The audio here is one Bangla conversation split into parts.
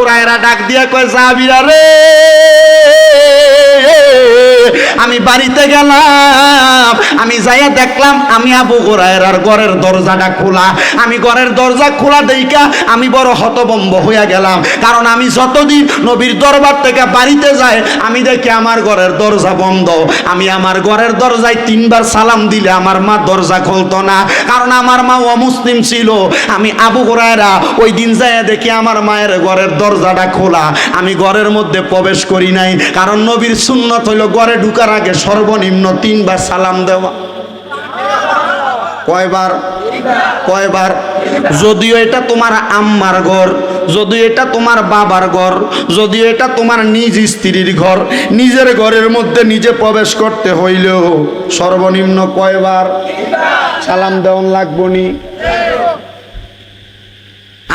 হুরায়রা ডাক দিয়া কয় জাবিরা রে? আমি বাড়িতে গেলাম, আমি যাইয়া দেখলাম আমি আবু হুরায়রার ঘরের দরজাটা খোলা। আমি ঘরের দরজা খোলা দেইকা আমি বড় হতবম্ব হইয়া গেলাম। কারণ আমি যতদিন নবীর দরবার থেকে বাড়িতে যাই, আমি দেখি আমার ঘরের দরজা বন্ধ। আমি আমার ঘরের দরজায় তিনবার সালাম দিলে আমার মা দরজা খুলতো না। কারণ আমার মা অমুসলিম ছিল। আমি আবু হুরায়রা ওই দিন যাইয়া দেখি আমার মায়ের ঘরের দরজাটা খোলা। আমি ঘরের মধ্যে প্রবেশ করি নাই। কারণ নবীর সুন্নত হইল ঘরে ঢুকার আগে সর্বনিম্ন তিনবার সালাম দেওয়া। কয়বার? কয়বার? যদিও এটা তোমার আম্মার ঘর, যদিও এটা তোমার বাবার ঘর, যদিও এটা তোমার নিজ স্ত্রীর ঘর, নিজের ঘরের মধ্যে নিজে প্রবেশ করতে হইলেও সর্বনিম্ন কয়বার সালাম দেওয়ান লাগবো নি?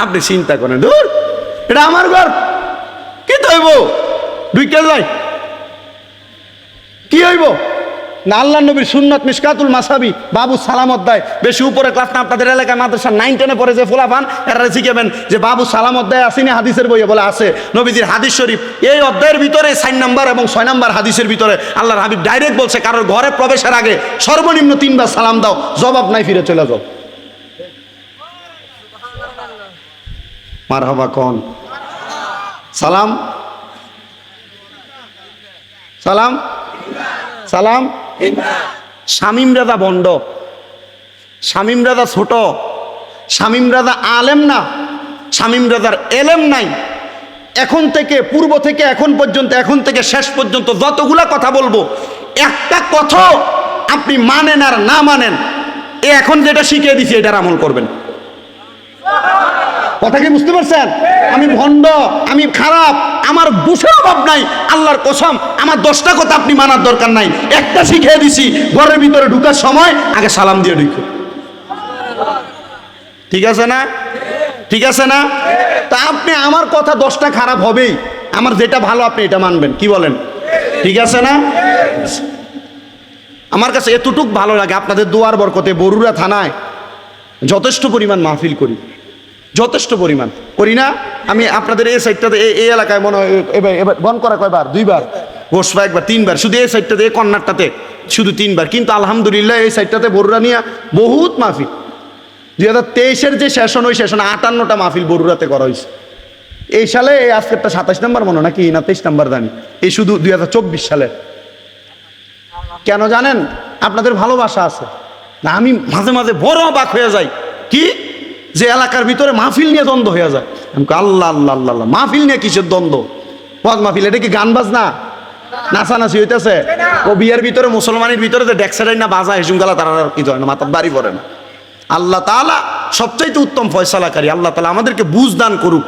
আপনি চিন্তা করেন, ধুর, এটা আমার ঘর, কি তো হইব ঢুকে যাই। কি হইব? না, আল্লাহ নবীর সুন্নত মিসকাতুল মাসাবি বাবু সালামত দেয়। বেশি উপরে ক্লাস না, আপনাদের এলাকায় মাদ্রাসা নাইন টেনে পড়ে যে ফোলা পান এরা শিখাবেন যে বাবু সালাম অধ্যায় আসেনি হাদিসের বইয়ে বলে আছে, নবীজির হাদিস শরীফ। এই অধ্যায়ের ভিতরে সাইন নাম্বার এবং ছয় নাম্বার হাদিসের ভিতরে আল্লাহর হাবিব ডাইরেক্ট বলছে, কারোর ঘরে প্রবেশের আগে সর্বনিম্ন তিনবার সালাম দাও, জবাব নাই, ফিরে চলে যাও। মার হবা কন? সালাম? সালাম? সালাম। শামিম রাজা বন্ড। শামিম রাজা ছোট। শামিম রাজা আলেম না। শামিম রাজার এলেম নাই। এখন থেকে, পূর্ব থেকে, এখন পর্যন্ত, এখন থেকে শেষ পর্যন্ত যতগুলা কথা বলব, একটা কথা আপনি মানেন আর না মানেন, এ এখন যেটা শিখিয়ে দিছি, এটার আমল করবেন। কথা কি বুঝতে পারছেন? আমি ভণ্ড, আমি খারাপ, আমার বুঝের অভাব নাই, আল্লাহর কসম, আমার দশটা কথা আপনি মানার দরকার নাই। একটা শিখিয়ে দিছি, ঘরের ভিতরে ঢুকার সময় আগে সালাম দিয়ে ঢুকো। ঠিক আছে না? ঠিক আছে না? তা আপনি আমার কথা দশটা খারাপ হবেই। আমার যেটা ভালো আপনি এটা মানবেন, কি বলেন? ঠিক আছে না? আমার কাছে এতটুক ভালো লাগে, আপনাদের দুয়ার বরকতে বরুড়া থানায় যথেষ্ট পরিমাণ মাহফিল করি। যথেষ্ট পরিমাণ। করি না? আমি আপনাদের এই সাইডটাতে এই এলাকায় মনে হয়, এবার এবার বন করা কয়বার? দুইবার। গোসবা একবার, তিনবার। শুধু এই সাইডটাতে এই কর্নারটাতে শুধু তিনবার। কিন্তু আলহামদুলিল্লাহ এই সাইডটাতে বরুরা নিয়ে বহুত মাহফিল। দুই হাজার তেইশের যে সেশন ওই সেশনে আটান্নটা মাহফিল বরুড়াতে করা হয়েছে। এই সালে এই আজকেরটা সাতাশ নম্বর মনে নাকি? না, তেইশ নম্বর জানি। এই শুধু দুই হাজার চব্বিশ সালে। কেন জানেন? আপনাদের ভালোবাসা আছে। না, আমি মাঝে মাঝে বড় অবাক হয়ে যাই। কি? যে এলাকার ভিতরে মাহফিল নিয়ে দ্বন্দ্ব হয়ে যায়। আমি আল্লাহ আল্লাহ আল্লাহ মাহফিল নিয়ে কিসের দ্বন্দ্ব? ওয়াজ মাহফিল, এটা কি গান বাজনা? নাচানাচি হইতেছে? ও বিয়ের ভিতরে, মুসলমানের ভিতরে যে ডেক্সারাই না বাজা হেসুমগালা তারা কি হয় না, মাথার বাড়ি পড়ে না। আল্লাহ তাআলা সবচাইতে উত্তম ফয়সালাকারী, আল্লাহ তালা আমাদেরকে বুঝ দান করুক।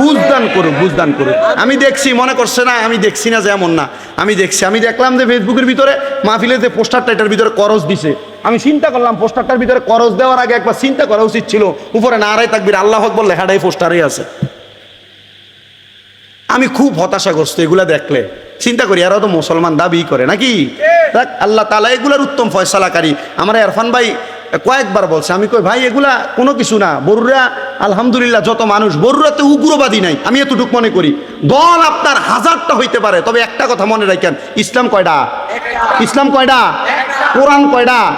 বুঝদান করুক বুঝদান করুক। আমি দেখছি, মনে করছে না, আমি দেখছি না যে এমন না। আমি দেখছি, আমি দেখলাম যে ফেসবুকের ভিতরে মাহফিলের যে পোস্টারটা, এটার ভিতরে করজ দিছে। আমি চিন্তা করলাম পোস্টারটার ভিতরে করজ দেওয়ার আগে একবার চিন্তা করা উচিত ছিল। উপরে নারায় তাকবির আল্লাহ আকবর লেখাটাই পোস্টারই আছে। আমি খুব হতাশাগ্রস্ত এগুলা দেখলে। চিন্তা করি এরা তো মুসলমান দাবি করে নাকি? আল্লাহ তালা এগুলার উত্তম ফয়সালাকারী। আমার এরফান ভাই কয়েকবার বলছে, আমি কই, ভাই, এগুলা কোনো কিছু না। বরুরা, আলহামদুলিল্লাহ, যত মানুষ, বরুরাতে উগ্রবাদী নাই। আমি এতটুকু মনে করি। দল আপনার হাজারটা হইতে পারে। তবে একটা কথা মনে রাখেন, ইসলাম কয়টা ইসলাম কয়টা কোরআন কয়টা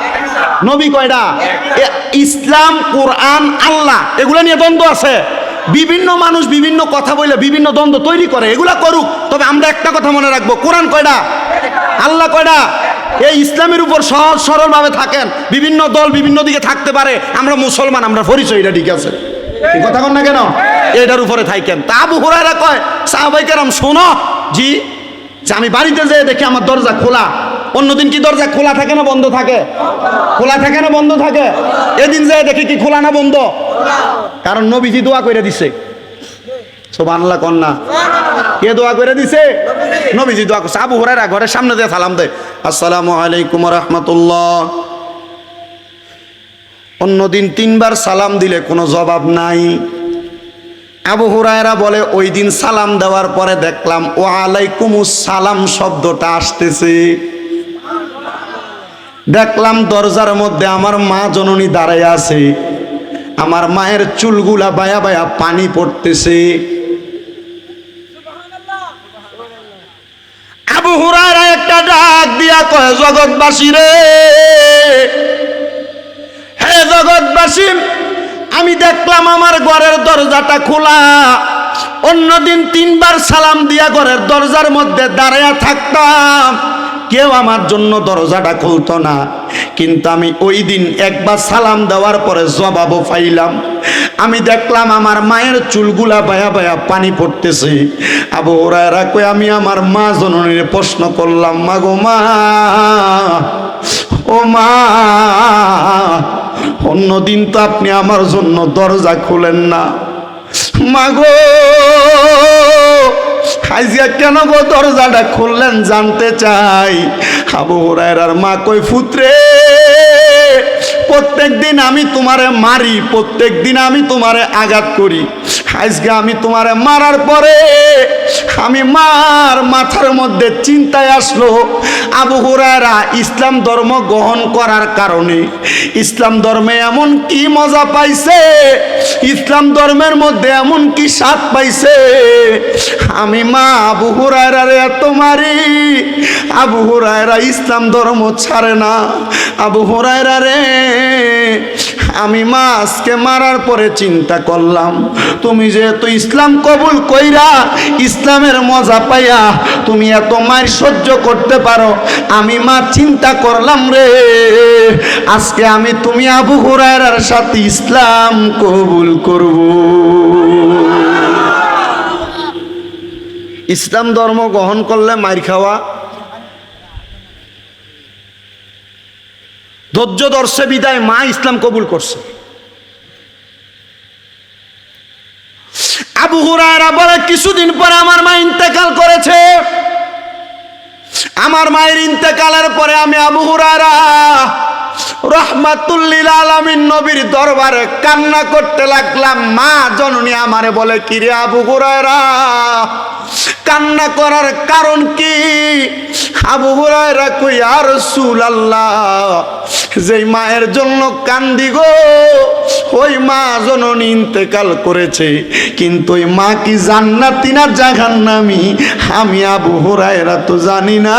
নবী কয়টা এ- ইসলাম, কোরআন, আল্লাহ, এগুলা নিয়ে দ্বন্দ্ব আছে। বিভিন্ন মানুষ বিভিন্ন কথা বলে বিভিন্ন দ্বন্দ্ব তৈরি করে। এগুলা করুক। তবে আমরা একটা কথা মনে রাখব। কোরআন কয়টা আল্লাহ কয়টা এই ইসলামের উপর সহজ সরল ভাবে থাকেন। বিভিন্ন দল বিভিন্ন দিকে থাকতে পারে। আমরা মুসলমান আমরা পরিচয় এটা ঠিক আছে। কথা কন না কেন? এটার উপরে থাকেন। তা আবু হুরায়রা কয় সাহাবাই কেরাম শোনো জি যে আমি বাড়িতে যেয়ে দেখি আমার দরজা খোলা। অন্যদিন কি দরজা খোলা থাকে না বন্ধ থাকে? খোলা থাকে না বন্ধ থাকে? এদিন যেয়ে দেখি কি খোলা না বন্ধ? কারণ নবীজি দোয়া করে দিছে। সব সোবানলা কন্যা কে দোয়া করে দিছে। নবীজি দোয়া করছে। আবু হুরায়রা ঘরের সামনে দিয়ে সালাম দেয়। আসসালামু আলাইকুম রহমতুল্লাহ। অন্যদিন তিনবার সালাম দিলে কোনো জবাব নাই। আবু হুরায়রা বলে, ওই দিন সালাম দেওয়ার পরে দেখলাম ও আলাইকুমুস সালাম শব্দটা আসতেছে। দেখলাম দরজার মধ্যে আমার মা জননী দাঁড়ায় আছে। আমার মায়ের চুলগুলা বায়া বায়া পানি পড়তেছে। ডাক দিয়া কয়, জগৎবাসী রে। হে জগৎবাসী, আমি দেখলাম আমার ঘরের দরজাটা খোলা। অন্যদিন তিনবার সালাম দিয়া ঘরের দরজার মধ্যে দাঁড়ায়া থাকতাম। কেউ আমার জন্য দরজাটা খুলতো না। কিন্তু আমি ওই দিন একবার সালাম দেওয়ার পরে জবাবও পাইলাম। আমি দেখলাম আমার মায়ের চুলগুলা বায়া বায়া পানি পড়তেছে। আবু ওরা কই আমি আমার মা জননীর প্রশ্ন করলাম মা গো মা, ও মা, অন্যদিন তো আপনি আমার জন্য দরজা খুলেন না। মাগো আজকে কেন গো দরজাটা খুললেন জানতে চাই? আবু হুরায়রার মা কই ফুত্রে প্রত্যেক দিন আমি তোমারে মারি প্রত্যেক দিন আমি তোমারে আঘাত করি। আজকে আমি তোমারে মারার পরে আমি মার মাথার মধ্যে চিন্তায় আসলো আবু হুরায়রা ইসলাম ধর্ম গ্রহণ করার কারণে। ইসলাম ধর্মে এমন কি মজা পাইছে? ইসলাম ধর্মের মধ্যে এমন কি স্বাদ পাইছে? আমি মা আবু হুরায়রারে এত মারি, আবু হুরায়রা ইসলাম ধর্ম ছাড়ে না। আবু হুরায়রা রে আমি মা আজকে মারার পরে চিন্তা করলাম, তুমি যেহেতু ইসলাম কবুল কইরা ইসলামের মজা পাইয়া তুমি এত মায়ের সহ্য করতে পারো, আমি মা চিন্তা করলাম রে, আজকে আমি তুমি আবু হুরায়রার সাথে ইসলাম কবুল করব। ইসলাম ধর্ম গ্রহণ করলে মার খাওয়া ধৈর্য দর্শে বিদায় মা ইসলাম কবুল করছে। আবু হুরায়রা বলে, কিছুদিন পরে আমার মা ইন্তেকাল করেছে। আমার মায়ের ইন্তেকালের পরে আমি আবু হুরায়রা রহমাতুল্লিল আলামিন নবীর দরবারে কান্না করতে লাগলাম। মা জননী আমারে বলে, কিরে আবু হুরায়রা, কান্না করার কারণ কি? আবু হুরায়রা কই আর রাসূলুল্লাহ, যেই মায়ের জন্য কান্দি গো, ওই মা জননী ইন্তেকাল করেছে। কিন্তু ওই মা কি জান্নাতি না জাহান্নামি? আমি আবু হুরায়রা তো জানি না।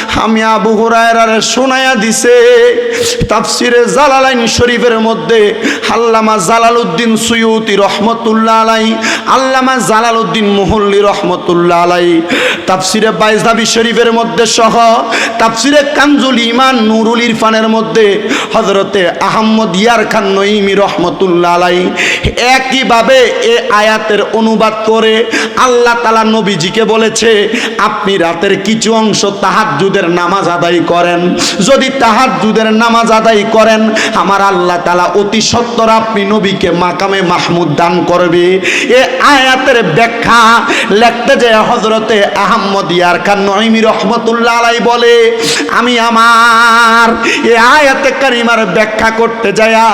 আমি আবু হুরায়রারে শোনায়া দিছে, তাফসিরে জালালাইন শরীফের মধ্যে আল্লামা জালালউদ্দিন সুয়ুতি রহমতুল্লাহ আলাই আল্লামা জালালউদ্দিন মুহল্লি রহমতুল্লাহ আলাই তাফসিরে বাইজাবি শরীফের মধ্যে সহ তাফসিরে কানজুল ইমান নুরুল ইরফানের মধ্যে হজরতে আহম্মদ ইয়ার খান নঈমি রহমতুল্লাহ আলাই একইভাবে এ আয়াতের অনুবাদ করে আল্লাহ তালা নবীজিকে বলেছে, আপনি রাতের কিছু অংশ তাহাজ্জুদের নামাজ আদায় করেন। যদি তাহাজ্জুদের নামাজ আদায় করেন, আমার আল্লাহ তালা অতি সত্তর আপনি নবীকে মাকামে মাহমুদ দান করবে। এ আয়াতের ব্যাখ্যা লেখতে যে হজরতে আহম্মদ ইয়ার খান নঈমি রহমতুল্লাহ আলাই বলে আমি আমার এ আয়াতে কারিমার ব্যাখ্যা করতে যায়া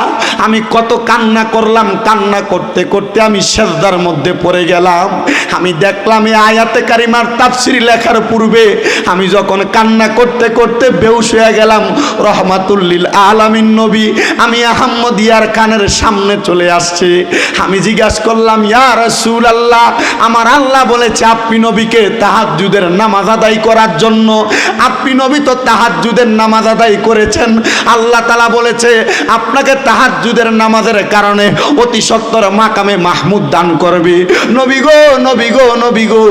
আমি কত কান্না করলাম, কান্না করতে করতে আমি সেজদার মধ্যে পড়ে গেলাম। আমি দেখলাম এই আয়াতে কারিমার তাফসির লেখার পূর্বে আমি যখন কান্না করতে করতে বেউস হয়ে গেলাম রহমাতুল্লিল আলামিন নবী, আমি আহম্মদ ইয়ার খানের সামনে চলে আসছে। আমি জিজ্ঞাসা করলাম, ইয়া রাসূল আল্লাহ আমার আল্লাহ বলেছে আপনি নবীকে তাহাজ্জুদের নামাজ আদায় করার জন্য। আপনি নবী তো তাহাজ্জুদের নামাজ আদায় করেছেন। আল্লাহ তালা বলেছে, আপনাকে তাহাজ্জুদের নামাজের কারণে অতি সত্তর মাকামে মাহমুদ দান করবে। নবী গো নবী গো নবী গো,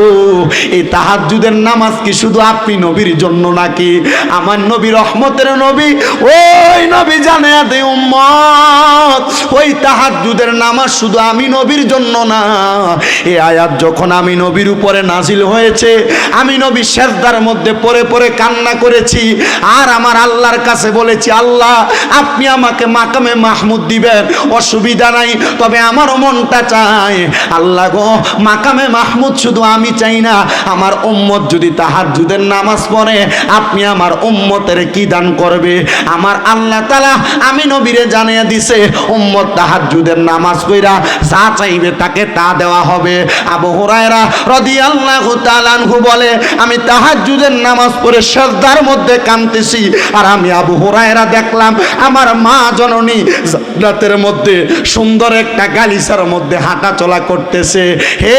এই তাহাজ্জুদের নামাজ কি শুধু আপনি নবীর জন্য নাকি? আমার নবী রহমতের নবী, ওই নবী জানে দে উম্মত। ওই তাহাজ্জুদের নামাজ শুধু আমি নবীর জন্য না। এ আয়াত যখন আমি নবীর উপরে নাজিল হয়েছে, আমি নবী শেষদার মধ্যে পরে পরে কান্না করেছি। আর আমার আল্লাহর কাছে বলেছি, আল্লাহ, আপনি আমাকে মাকামে মাহমুদ দিবেন, অসুবিধা নাই, তবে আমারও মনটা চায়। আল্লাহ গো, মাকামে মাহমুদ শুধু আমি চাই না, আমার উম্মত যদি তাহার যুদের নামাজ পড়ে, আপনি আমার উম্মতের কি দান করবে? আমার আল্লাহ তালা আমি নবীরে জানিয়ে দিছে, উম্মত তাহাজ্জুদের নামাজ কইরা যা চাইবে তাকে তা দেওয়া হবে। আবু হুরায়রা রাদিয়াল্লাহু তাআলা আনহু বলে, আমি তাহাজ্জুদের নামাজ পড়ে সেজদার মধ্যে কাঁদতেছি, আর আমি আবু হুরায়রা দেখলাম, আমার মা জননী জান্নাতের মধ্যে সুন্দর একটা গালিসার মধ্যে হাঁটা চলা করতেছে। হে